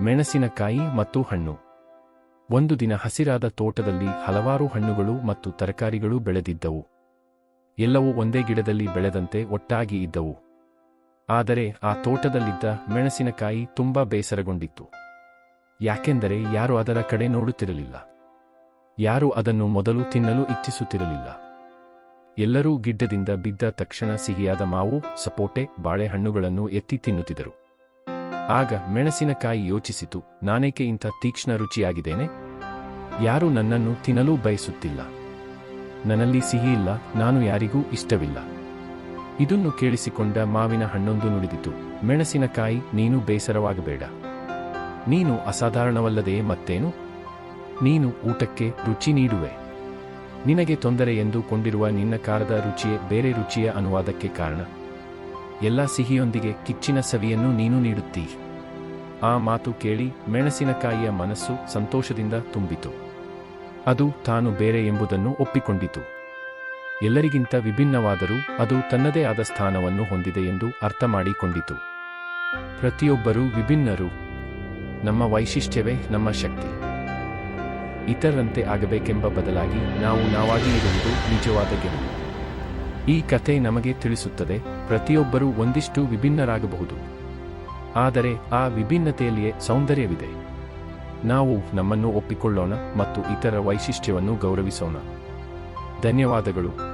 ಮೆಣಸಿನಕಾಯಿ ಮತ್ತು ಹಣ್ಣು. ಒಂದು ದಿನ ಹಸಿರಾದ ತೋಟದಲ್ಲಿ ಹಲವಾರು ಹಣ್ಣುಗಳು ಮತ್ತು ತರಕಾರಿಗಳು ಬೆಳೆದಿದ್ದವು. ಎಲ್ಲವೂ ಒಂದೇ ಗಿಡದಲ್ಲಿ ಬೆಳೆದಂತೆ ಒಟ್ಟಾಗಿ ಇದ್ದವು. ಆದರೆ ಆ ತೋಟದಲ್ಲಿದ್ದ ಮೆಣಸಿನಕಾಯಿ ತುಂಬಾ ಬೇಸರಗೊಂಡಿತ್ತು. ಯಾಕೆಂದರೆ ಯಾರು ಅದರ ಕಡೆ ನೋಡುತ್ತಿರಲಿಲ್ಲ. ಯಾರು ಅದನ್ನು ಮೊದಲು ತಿನ್ನಲು ಇಚ್ಛಿಸುತ್ತಿರಲಿಲ್ಲ. ಎಲ್ಲರೂ ಗಿಡ್ಡದಿಂದ ಬಿದ್ದ ತಕ್ಷಣ ಸಿಹಿಯಾದ ಮಾವು, ಸಪೋಟೆ, ಬಾಳೆಹಣ್ಣುಗಳನ್ನು ಎತ್ತಿ ತಿನ್ನುತ್ತಿದ್ದರು. ಆಗ ಮೆಣಸಿನಕಾಯಿ ಯೋಚಿಸಿತು, ನಾನೇಕೆ ಇಂಥ ತೀಕ್ಷ್ಣ ರುಚಿಯಾಗಿದ್ದೇನೆ? ಯಾರೂ ನನ್ನನ್ನು ತಿನ್ನಲೂ ಬಯಸುತ್ತಿಲ್ಲ. ನನ್ನಲ್ಲಿ ಸಿಹಿಯಿಲ್ಲ ನಾನು ಯಾರಿಗೂ ಇಷ್ಟವಿಲ್ಲ. ಇದನ್ನು ಕೇಳಿಸಿಕೊಂಡ ಮಾವಿನ ಹಣ್ಣೊಂದು ನುಡಿದಿತು, ಮೆಣಸಿನಕಾಯಿ ನೀನು ಬೇಸರವಾಗಬೇಡ. ನೀನು ಅಸಾಧಾರಣವಲ್ಲದೆಯೇ ಮತ್ತೇನು? ನೀನು ಊಟಕ್ಕೆ ರುಚಿ ನೀಡುವೆ. ನಿನಗೆ ತೊಂದರೆ ಎಂದು ಕೊಂಡಿರುವ ನಿನ್ನ ಕಾರದ ರುಚಿಯೇ ಬೇರೆ ರುಚಿಯ ಅನುವಾದಕ್ಕೆ ಕಾರಣ. ಎಲ್ಲ ಸಿಹಿಯೊಂದಿಗೆ ಕಿಚ್ಚಿನ ಸವಿಯನ್ನು ನೀನು ನೀಡುತ್ತೀ. ಆ ಮಾತು ಕೇಳಿ ಮೆಣಸಿನಕಾಯಿಯ ಮನಸ್ಸು ಸಂತೋಷದಿಂದ ತುಂಬಿತು. ಅದು ತಾನು ಬೇರೆ ಎಂಬುದನ್ನು ಒಪ್ಪಿಕೊಂಡಿತು. ಎಲ್ಲರಿಗಿಂತ ವಿಭಿನ್ನವಾದರೂ ಅದು ತನ್ನದೇ ಆದ ಸ್ಥಾನವನ್ನು ಹೊಂದಿದೆ ಎಂದು ಅರ್ಥ ಮಾಡಿಕೊಂಡಿತು ಪ್ರತಿಯೊಬ್ಬರೂ ವಿಭಿನ್ನರು. ನಮ್ಮ ವೈಶಿಷ್ಟ್ಯವೇ ನಮ್ಮ ಶಕ್ತಿ. ಇತರರಂತೆ ಆಗಬೇಕೆಂಬ ಬದಲಾಗಿ ನಾವು ನಾವಾಗಿ ಇರುವುದು ನಿಜವಾದ ಗೆಲುವು. ಈ ಕಥೆ ನಮಗೆ ತಿಳಿಸುತ್ತದೆ, ಪ್ರತಿಯೊಬ್ಬರೂ ಒಂದಿಷ್ಟು ವಿಭಿನ್ನರಾಗಬಹುದು. ಆದರೆ ಆ ವಿಭಿನ್ನತೆಯಲ್ಲಿಯೇ ಸೌಂದರ್ಯವಿದೆ. ನಾವು ನಮ್ಮನ್ನು ಒಪ್ಪಿಕೊಳ್ಳೋಣ ಮತ್ತು ಇತರ ವೈಶಿಷ್ಟ್ಯವನ್ನು ಗೌರವಿಸೋಣ. ಧನ್ಯವಾದಗಳು.